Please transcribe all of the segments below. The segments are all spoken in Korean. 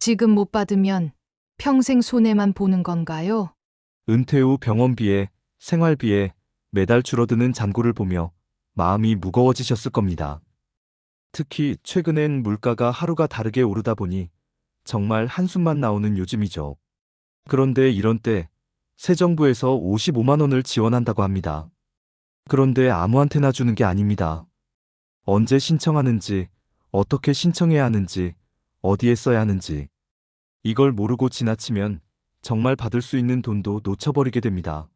지금 못 받으면 평생 손해만 보는 건가요? 은퇴 후 병원비에 생활비에 매달 줄어드는 잔고를 보며 마음이 무거워지셨을 겁니다. 특히 최근엔 물가가 하루가 다르게 오르다 보니 정말 한숨만 나오는 요즘이죠. 그런데 이런 때 새 정부에서 55만 원을 지원한다고 합니다. 그런데 아무한테나 주는 게 아닙니다. 언제 신청하는지, 어떻게 신청해야 하는지, 어디에 써야 하는지. 이걸 모르고 지나치면 정말 받을 수 있는 돈도 놓쳐버리게 됩니다.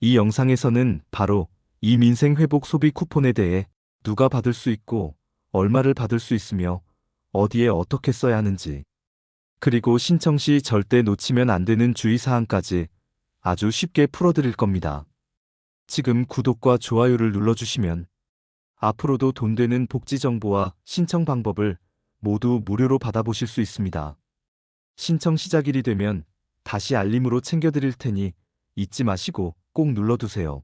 이 영상에서는 바로 이 민생 회복 소비 쿠폰에 대해 누가 받을 수 있고 얼마를 받을 수 있으며 어디에 어떻게 써야 하는지 그리고 신청 시 절대 놓치면 안 되는 주의사항까지 아주 쉽게 풀어드릴 겁니다. 지금 구독과 좋아요를 눌러주시면 앞으로도 돈 되는 복지 정보와 신청 방법을 모두 무료로 받아보실 수 있습니다. 신청 시작일이 되면 다시 알림으로 챙겨드릴 테니 잊지 마시고 꼭 눌러두세요.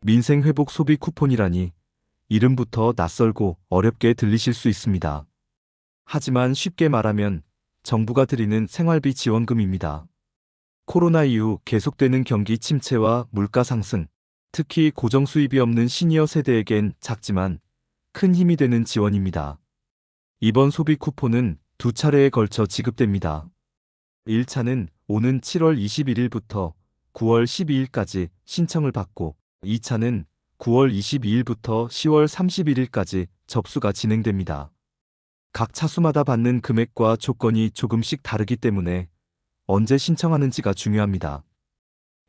민생회복 소비 쿠폰이라니 이름부터 낯설고 어렵게 들리실 수 있습니다. 하지만 쉽게 말하면 정부가 드리는 생활비 지원금입니다. 코로나 이후 계속되는 경기 침체와 물가 상승, 특히 고정 수입이 없는 시니어 세대에겐 작지만 큰 힘이 되는 지원입니다. 이번 소비 쿠폰은 두 차례에 걸쳐 지급됩니다. 1차는 오는 7월 21일부터 9월 12일까지 신청을 받고 2차는 9월 22일부터 10월 31일까지 접수가 진행됩니다. 각 차수마다 받는 금액과 조건이 조금씩 다르기 때문에 언제 신청하는지가 중요합니다.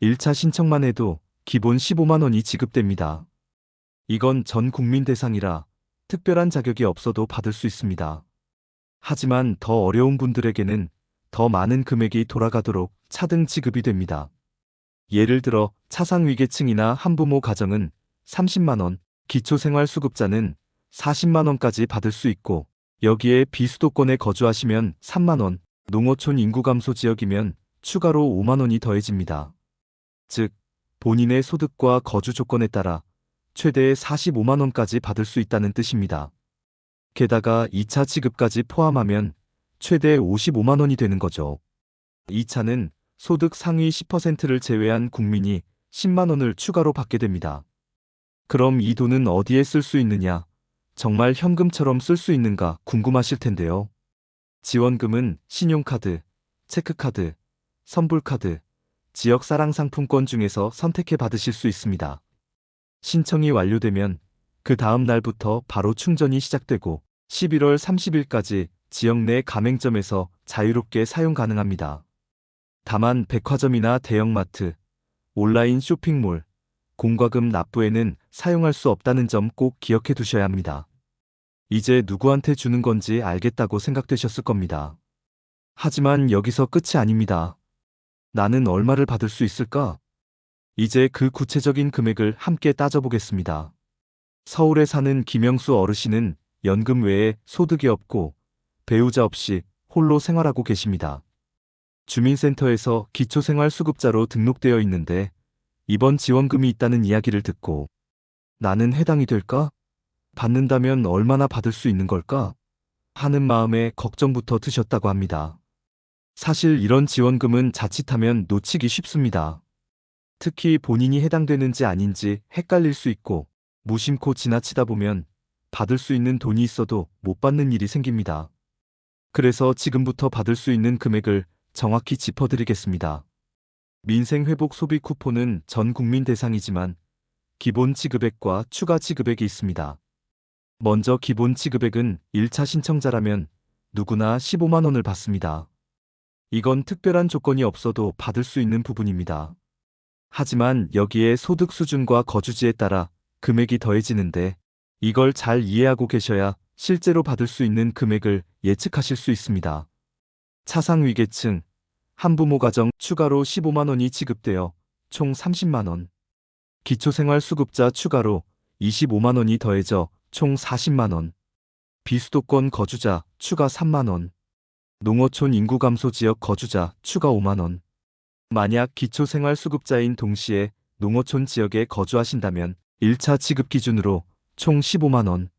1차 신청만 해도 기본 15만 원이 지급됩니다. 이건 전 국민 대상이라 특별한 자격이 없어도 받을 수 있습니다. 하지만 더 어려운 분들에게는 더 많은 금액이 돌아가도록 차등 지급이 됩니다. 예를 들어 차상위계층이나 한부모 가정은 30만원, 기초생활수급자는 40만원까지 받을 수 있고 여기에 비수도권에 거주하시면 3만원, 농어촌 인구 감소 지역이면 추가로 5만원이 더해집니다. 즉, 본인의 소득과 거주 조건에 따라 최대 45만원까지 받을 수 있다는 뜻입니다. 게다가 2차 지급까지 포함하면 최대 55만원이 되는 거죠. 2차는 소득 상위 10%를 제외한 국민이 10만원을 추가로 받게 됩니다. 그럼 이 돈은 어디에 쓸 수 있느냐? 정말 현금처럼 쓸 수 있는가 궁금하실 텐데요. 지원금은 신용카드, 체크카드, 선불카드, 지역 사랑 상품권 중에서 선택해 받으실 수 있습니다. 신청이 완료되면 그 다음 날부터 바로 충전이 시작되고 11월 30일까지 지역 내 가맹점에서 자유롭게 사용 가능합니다. 다만 백화점이나 대형마트, 온라인 쇼핑몰, 공과금 납부에는 사용할 수 없다는 점 꼭 기억해 두셔야 합니다. 이제 누구한테 주는 건지 알겠다고 생각되셨을 겁니다. 하지만 여기서 끝이 아닙니다. 나는 얼마를 받을 수 있을까? 이제 그 구체적인 금액을 함께 따져보겠습니다. 서울에 사는 김영수 어르신은 연금 외에 소득이 없고 배우자 없이 홀로 생활하고 계십니다. 주민센터에서 기초생활수급자로 등록되어 있는데 이번 지원금이 있다는 이야기를 듣고 나는 해당이 될까? 받는다면 얼마나 받을 수 있는 걸까? 하는 마음에 걱정부터 드셨다고 합니다. 사실 이런 지원금은 자칫하면 놓치기 쉽습니다. 특히 본인이 해당되는지 아닌지 헷갈릴 수 있고 무심코 지나치다 보면 받을 수 있는 돈이 있어도 못 받는 일이 생깁니다. 그래서 지금부터 받을 수 있는 금액을 정확히 짚어드리겠습니다. 민생회복 소비 쿠폰은 전 국민 대상이지만 기본 지급액과 추가 지급액이 있습니다. 먼저 기본 지급액은 1차 신청자라면 누구나 15만 원을 받습니다. 이건 특별한 조건이 없어도 받을 수 있는 부분입니다. 하지만 여기에 소득 수준과 거주지에 따라 금액이 더해지는데 이걸 잘 이해하고 계셔야 실제로 받을 수 있는 금액을 예측하실 수 있습니다. 차상 위계층, 한부모 가정 추가로 15만 원이 지급되어 총 30만 원. 기초생활 수급자 추가로 25만 원이 더해져 총 40만 원. 비수도권 거주자 추가 3만 원. 농어촌 인구 감소 지역 거주자 추가 5만 원. 만약 기초생활수급자인 동시에 농어촌 지역에 거주하신다면 1차 지급 기준으로 총 15만 원.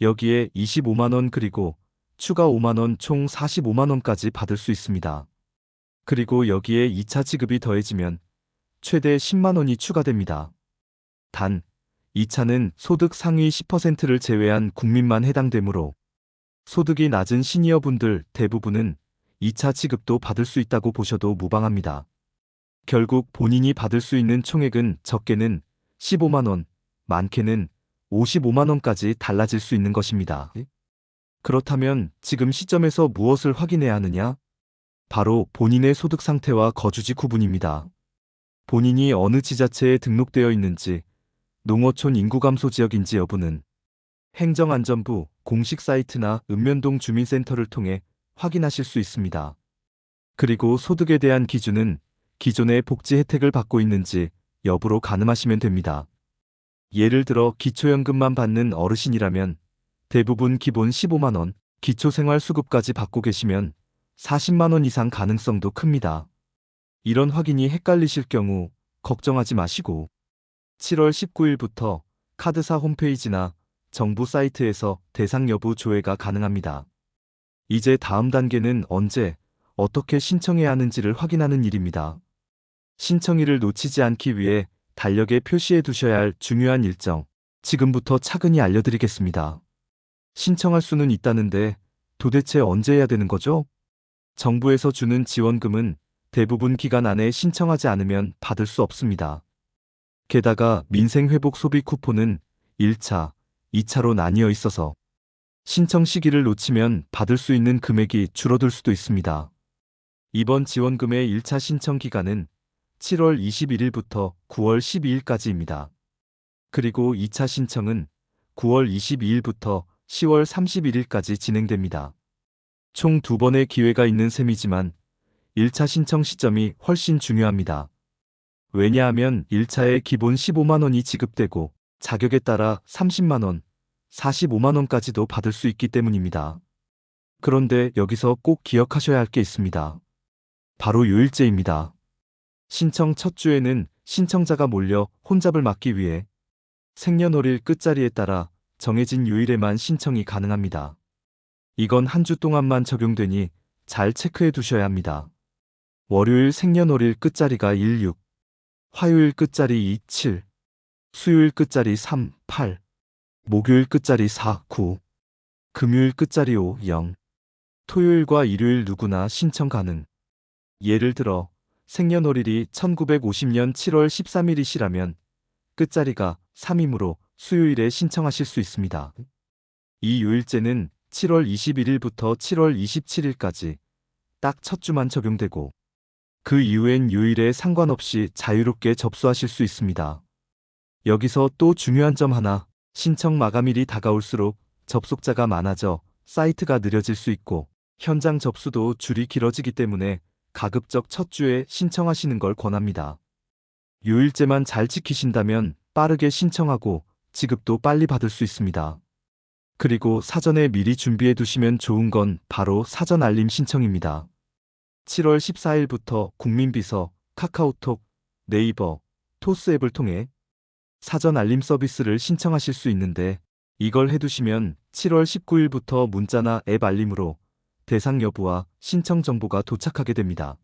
여기에 25만 원 그리고 추가 5만원 총 45만원까지 받을 수 있습니다. 그리고 여기에 2차 지급이 더해지면 최대 10만원이 추가됩니다. 단, 2차는 소득 상위 10%를 제외한 국민만 해당되므로 소득이 낮은 시니어분들 대부분은 2차 지급도 받을 수 있다고 보셔도 무방합니다. 결국 본인이 받을 수 있는 총액은 적게는 15만원, 많게는 55만원까지 달라질 수 있는 것입니다. 그렇다면 지금 시점에서 무엇을 확인해야 하느냐? 바로 본인의 소득 상태와 거주지 구분입니다. 본인이 어느 지자체에 등록되어 있는지, 농어촌 인구 감소 지역인지 여부는 행정안전부 공식 사이트나 읍면동 주민센터를 통해 확인하실 수 있습니다. 그리고 소득에 대한 기준은 기존의 복지 혜택을 받고 있는지 여부로 가늠하시면 됩니다. 예를 들어 기초연금만 받는 어르신이라면 대부분 기본 15만원, 기초생활수급까지 받고 계시면 40만원 이상 가능성도 큽니다. 이런 확인이 헷갈리실 경우 걱정하지 마시고 7월 19일부터 카드사 홈페이지나 정부 사이트에서 대상 여부 조회가 가능합니다. 이제 다음 단계는 언제, 어떻게 신청해야 하는지를 확인하는 일입니다. 신청일을 놓치지 않기 위해 달력에 표시해 두셔야 할 중요한 일정, 지금부터 차근히 알려드리겠습니다. 신청할 수는 있다는데 도대체 언제 해야 되는 거죠? 정부에서 주는 지원금은 대부분 기간 안에 신청하지 않으면 받을 수 없습니다. 게다가 민생회복 소비 쿠폰은 1차, 2차로 나뉘어 있어서 신청 시기를 놓치면 받을 수 있는 금액이 줄어들 수도 있습니다. 이번 지원금의 1차 신청 기간은 7월 21일부터 9월 12일까지입니다. 그리고 2차 신청은 9월 22일부터 10월 31일까지 진행됩니다. 총 두 번의 기회가 있는 셈이지만 1차 신청 시점이 훨씬 중요합니다. 왜냐하면 1차에 기본 15만원이 지급되고 자격에 따라 30만원, 45만원까지도 받을 수 있기 때문입니다. 그런데 여기서 꼭 기억하셔야 할 게 있습니다. 바로 요일제입니다. 신청 첫 주에는 신청자가 몰려 혼잡을 막기 위해 생년월일 끝자리에 따라 정해진 요일에만 신청이 가능합니다. 이건 한 주 동안만 적용되니 잘 체크해 두셔야 합니다. 월요일 생년월일 끝자리가 16, 화요일 끝자리 27, 수요일 끝자리 3, 8, 목요일 끝자리 4, 9, 금요일 끝자리 5, 0, 토요일과 일요일 누구나 신청 가능. 예를 들어 생년월일이 1950년 7월 13일이시라면 끝자리가 3이므로 수요일에 신청하실 수 있습니다. 이 요일제는 7월 21일부터 7월 27일까지 딱 첫 주만 적용되고 그 이후엔 요일에 상관없이 자유롭게 접수하실 수 있습니다. 여기서 또 중요한 점 하나, 신청 마감일이 다가올수록 접속자가 많아져 사이트가 느려질 수 있고 현장 접수도 줄이 길어지기 때문에 가급적 첫 주에 신청하시는 걸 권합니다. 요일제만 잘 지키신다면 빠르게 신청하고 지급도 빨리 받을 수 있습니다. 그리고 사전에 미리 준비해 두시면 좋은 건 바로 사전 알림 신청입니다. 7월 14일부터 국민비서, 카카오톡, 네이버, 토스 앱을 통해 사전 알림 서비스를 신청하실 수 있는데 이걸 해두시면 7월 19일부터 문자나 앱 알림으로 대상 여부와 신청 정보가 도착하게 됩니다.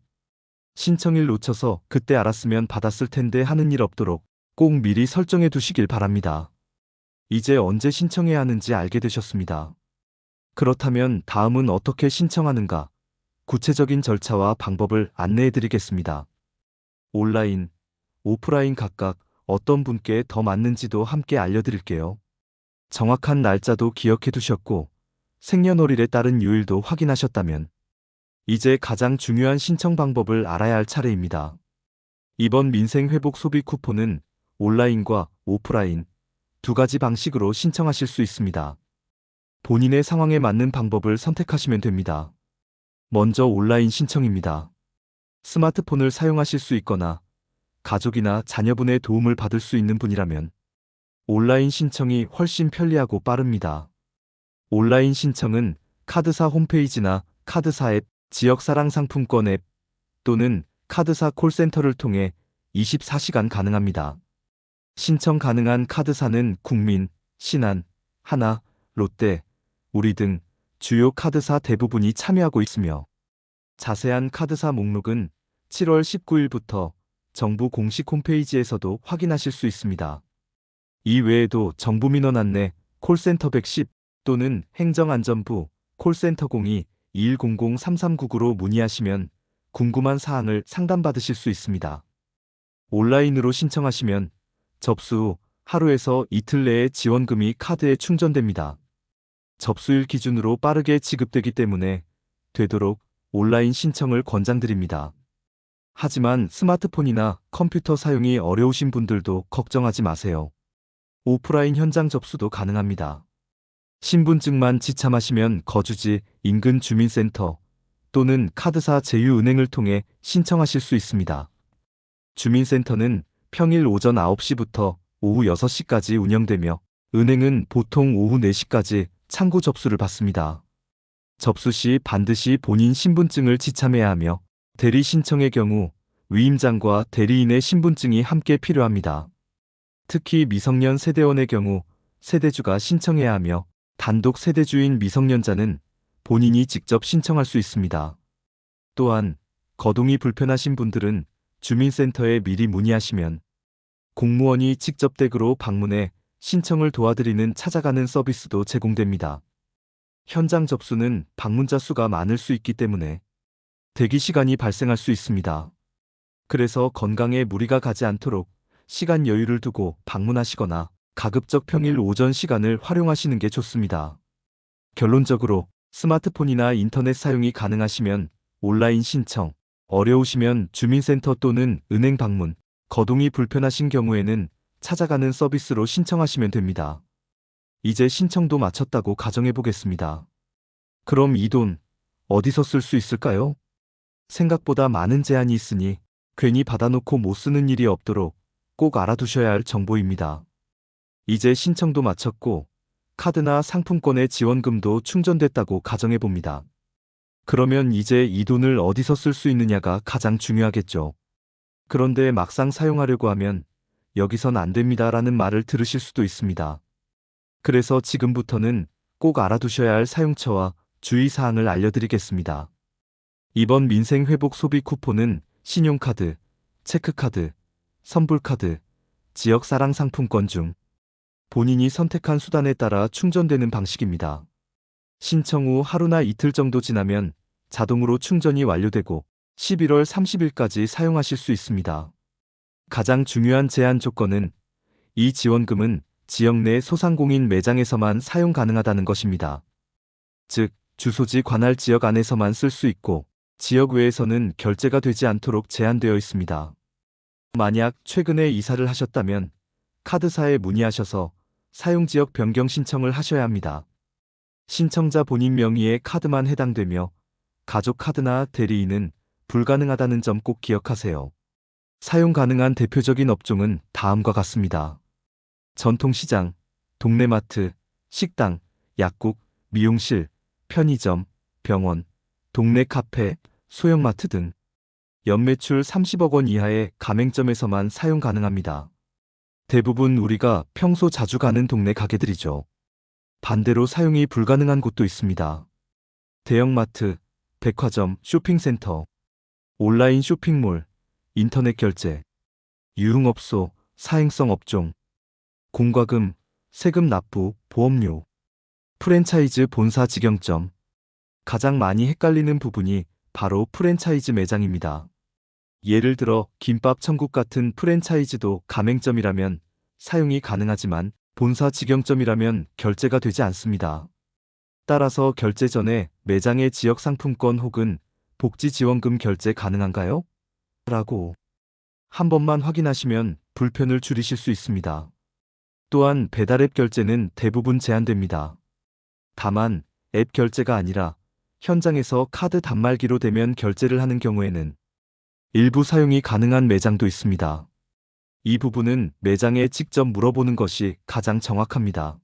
신청일 놓쳐서 그때 알았으면 받았을 텐데 하는 일 없도록 꼭 미리 설정해 두시길 바랍니다. 이제 언제 신청해야 하는지 알게 되셨습니다. 그렇다면 다음은 어떻게 신청하는가? 구체적인 절차와 방법을 안내해 드리겠습니다. 온라인, 오프라인 각각 어떤 분께 더 맞는지도 함께 알려드릴게요. 정확한 날짜도 기억해 두셨고, 생년월일에 따른 요일도 확인하셨다면, 이제 가장 중요한 신청 방법을 알아야 할 차례입니다. 이번 민생회복 소비 쿠폰은 온라인과 오프라인 두 가지 방식으로 신청하실 수 있습니다. 본인의 상황에 맞는 방법을 선택하시면 됩니다. 먼저 온라인 신청입니다. 스마트폰을 사용하실 수 있거나 가족이나 자녀분의 도움을 받을 수 있는 분이라면 온라인 신청이 훨씬 편리하고 빠릅니다. 온라인 신청은 카드사 홈페이지나 카드사 앱, 지역사랑 상품권 앱 또는 카드사 콜센터를 통해 24시간 가능합니다. 신청 가능한 카드사는 국민, 신한, 하나, 롯데, 우리 등 주요 카드사 대부분이 참여하고 있으며 자세한 카드사 목록은 7월 19일부터 정부 공식 홈페이지에서도 확인하실 수 있습니다. 이 외에도 정부 민원 안내 콜센터 110 또는 행정안전부 콜센터 02-2100-3399로 문의하시면 궁금한 사항을 상담받으실 수 있습니다. 온라인으로 신청하시면 접수 후 하루에서 이틀 내에 지원금이 카드에 충전됩니다. 접수일 기준으로 빠르게 지급되기 때문에 되도록 온라인 신청을 권장드립니다. 하지만 스마트폰이나 컴퓨터 사용이 어려우신 분들도 걱정하지 마세요. 오프라인 현장 접수도 가능합니다. 신분증만 지참하시면 거주지 인근 주민센터 또는 카드사 제휴은행을 통해 신청하실 수 있습니다. 주민센터는 평일 오전 9시부터 오후 6시까지 운영되며 은행은 보통 오후 4시까지 창구 접수를 받습니다. 접수 시 반드시 본인 신분증을 지참해야 하며 대리 신청의 경우 위임장과 대리인의 신분증이 함께 필요합니다. 특히 미성년 세대원의 경우 세대주가 신청해야 하며 단독 세대주인 미성년자는 본인이 직접 신청할 수 있습니다. 또한 거동이 불편하신 분들은 주민센터에 미리 문의하시면 공무원이 직접 댁으로 방문해 신청을 도와드리는 찾아가는 서비스도 제공됩니다. 현장 접수는 방문자 수가 많을 수 있기 때문에 대기 시간이 발생할 수 있습니다. 그래서 건강에 무리가 가지 않도록 시간 여유를 두고 방문하시거나 가급적 평일 오전 시간을 활용하시는 게 좋습니다. 결론적으로 스마트폰이나 인터넷 사용이 가능하시면 온라인 신청, 어려우시면 주민센터 또는 은행 방문, 거동이 불편하신 경우에는 찾아가는 서비스로 신청하시면 됩니다. 이제 신청도 마쳤다고 가정해 보겠습니다. 그럼 이 돈 어디서 쓸 수 있을까요? 생각보다 많은 제한이 있으니 괜히 받아놓고 못 쓰는 일이 없도록 꼭 알아두셔야 할 정보입니다. 이제 신청도 마쳤고 카드나 상품권의 지원금도 충전됐다고 가정해 봅니다. 그러면 이제 이 돈을 어디서 쓸 수 있느냐가 가장 중요하겠죠. 그런데 막상 사용하려고 하면 여기선 안 됩니다라는 말을 들으실 수도 있습니다. 그래서 지금부터는 꼭 알아두셔야 할 사용처와 주의사항을 알려드리겠습니다. 이번 민생회복 소비 쿠폰은 신용카드, 체크카드, 선불카드, 지역사랑 상품권 중 본인이 선택한 수단에 따라 충전되는 방식입니다. 신청 후 하루나 이틀 정도 지나면 자동으로 충전이 완료되고 11월 30일까지 사용하실 수 있습니다. 가장 중요한 제한 조건은 이 지원금은 지역 내 소상공인 매장에서만 사용 가능하다는 것입니다. 즉, 주소지 관할 지역 안에서만 쓸 수 있고 지역 외에서는 결제가 되지 않도록 제한되어 있습니다. 만약 최근에 이사를 하셨다면 카드사에 문의하셔서 사용 지역 변경 신청을 하셔야 합니다. 신청자 본인 명의의 카드만 해당되며 가족 카드나 대리인은 불가능하다는 점 꼭 기억하세요. 사용 가능한 대표적인 업종은 다음과 같습니다. 전통시장, 동네마트, 식당, 약국, 미용실, 편의점, 병원, 동네 카페, 소형마트 등 연매출 30억 원 이하의 가맹점에서만 사용 가능합니다. 대부분 우리가 평소 자주 가는 동네 가게들이죠. 반대로 사용이 불가능한 곳도 있습니다. 대형마트, 백화점, 쇼핑센터, 온라인 쇼핑몰, 인터넷 결제, 유흥업소, 사행성 업종, 공과금, 세금 납부, 보험료, 프랜차이즈 본사 직영점. 가장 많이 헷갈리는 부분이 바로 프랜차이즈 매장입니다. 예를 들어 김밥 천국 같은 프랜차이즈도 가맹점이라면 사용이 가능하지만 본사 직영점이라면 결제가 되지 않습니다. 따라서 결제 전에 매장의 지역 상품권 혹은 복지 지원금 결제 가능한가요? 라고 한 번만 확인하시면 불편을 줄이실 수 있습니다. 또한 배달앱 결제는 대부분 제한됩니다. 다만 앱 결제가 아니라 현장에서 카드 단말기로 되면 결제를 하는 경우에는 일부 사용이 가능한 매장도 있습니다. 이 부분은 매장에 직접 물어보는 것이 가장 정확합니다.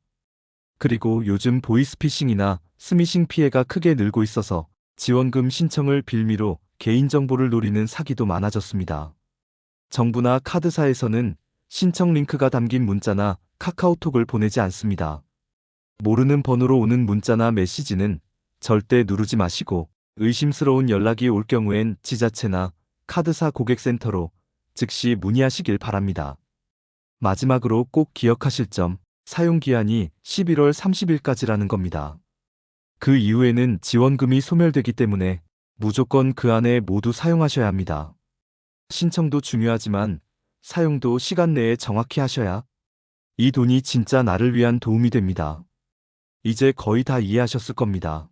그리고 요즘 보이스피싱이나 스미싱 피해가 크게 늘고 있어서 지원금 신청을 빌미로 개인정보를 노리는 사기도 많아졌습니다. 정부나 카드사에서는 신청 링크가 담긴 문자나 카카오톡을 보내지 않습니다. 모르는 번호로 오는 문자나 메시지는 절대 누르지 마시고 의심스러운 연락이 올 경우엔 지자체나 카드사 고객센터로 즉시 문의하시길 바랍니다. 마지막으로 꼭 기억하실 점, 사용기한이 11월 30일까지라는 겁니다. 그 이후에는 지원금이 소멸되기 때문에 무조건 그 안에 모두 사용하셔야 합니다. 신청도 중요하지만 사용도 시간 내에 정확히 하셔야 이 돈이 진짜 나를 위한 도움이 됩니다. 이제 거의 다 이해하셨을 겁니다.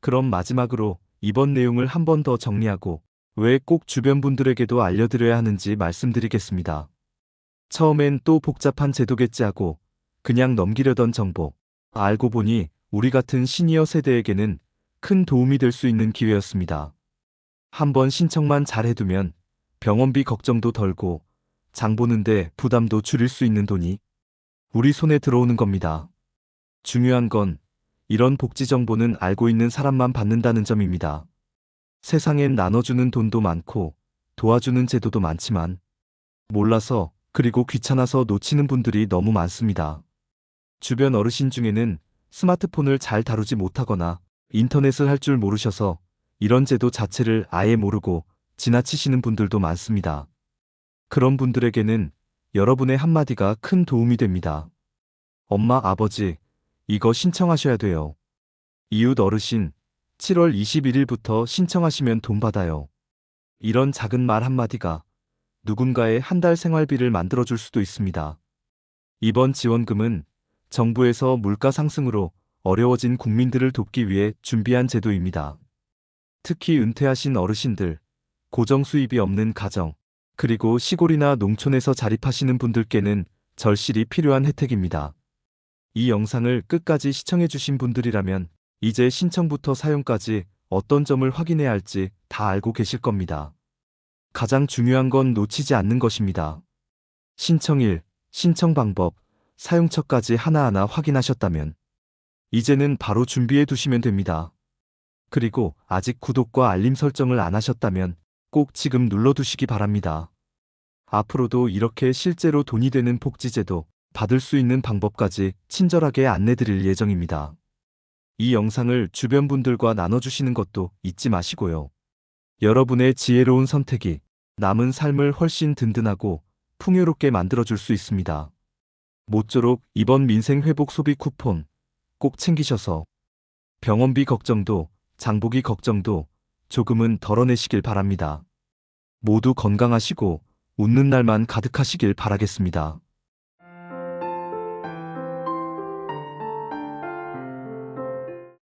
그럼 마지막으로 이번 내용을 한 번 더 정리하고 왜 꼭 주변 분들에게도 알려드려야 하는지 말씀드리겠습니다. 처음엔 또 복잡한 제도겠지 하고 그냥 넘기려던 정보. 알고 보니 우리 같은 시니어 세대에게는 큰 도움이 될 수 있는 기회였습니다. 한번 신청만 잘 해두면 병원비 걱정도 덜고 장 보는데 부담도 줄일 수 있는 돈이 우리 손에 들어오는 겁니다. 중요한 건 이런 복지 정보는 알고 있는 사람만 받는다는 점입니다. 세상엔 나눠주는 돈도 많고 도와주는 제도도 많지만 몰라서 그리고 귀찮아서 놓치는 분들이 너무 많습니다. 주변 어르신 중에는 스마트폰을 잘 다루지 못하거나 인터넷을 할 줄 모르셔서 이런 제도 자체를 아예 모르고 지나치시는 분들도 많습니다. 그런 분들에게는 여러분의 한마디가 큰 도움이 됩니다. 엄마, 아버지, 이거 신청하셔야 돼요. 이웃 어르신, 7월 21일부터 신청하시면 돈 받아요. 이런 작은 말 한마디가 누군가의 한 달 생활비를 만들어줄 수도 있습니다. 이번 지원금은 정부에서 물가 상승으로 어려워진 국민들을 돕기 위해 준비한 제도입니다. 특히 은퇴하신 어르신들, 고정 수입이 없는 가정, 그리고 시골이나 농촌에서 자립하시는 분들께는 절실히 필요한 혜택입니다. 이 영상을 끝까지 시청해주신 분들이라면 이제 신청부터 사용까지 어떤 점을 확인해야 할지 다 알고 계실 겁니다. 가장 중요한 건 놓치지 않는 것입니다. 신청일, 신청 방법, 사용처까지 하나하나 확인하셨다면 이제는 바로 준비해 두시면 됩니다. 그리고 아직 구독과 알림 설정을 안 하셨다면 꼭 지금 눌러두시기 바랍니다. 앞으로도 이렇게 실제로 돈이 되는 복지제도 받을 수 있는 방법까지 친절하게 안내드릴 예정입니다. 이 영상을 주변 분들과 나눠주시는 것도 잊지 마시고요. 여러분의 지혜로운 선택이 남은 삶을 훨씬 든든하고 풍요롭게 만들어줄 수 있습니다. 모쪼록 이번 민생회복 소비 쿠폰 꼭 챙기셔서 병원비 걱정도 장보기 걱정도 조금은 덜어내시길 바랍니다. 모두 건강하시고 웃는 날만 가득하시길 바라겠습니다.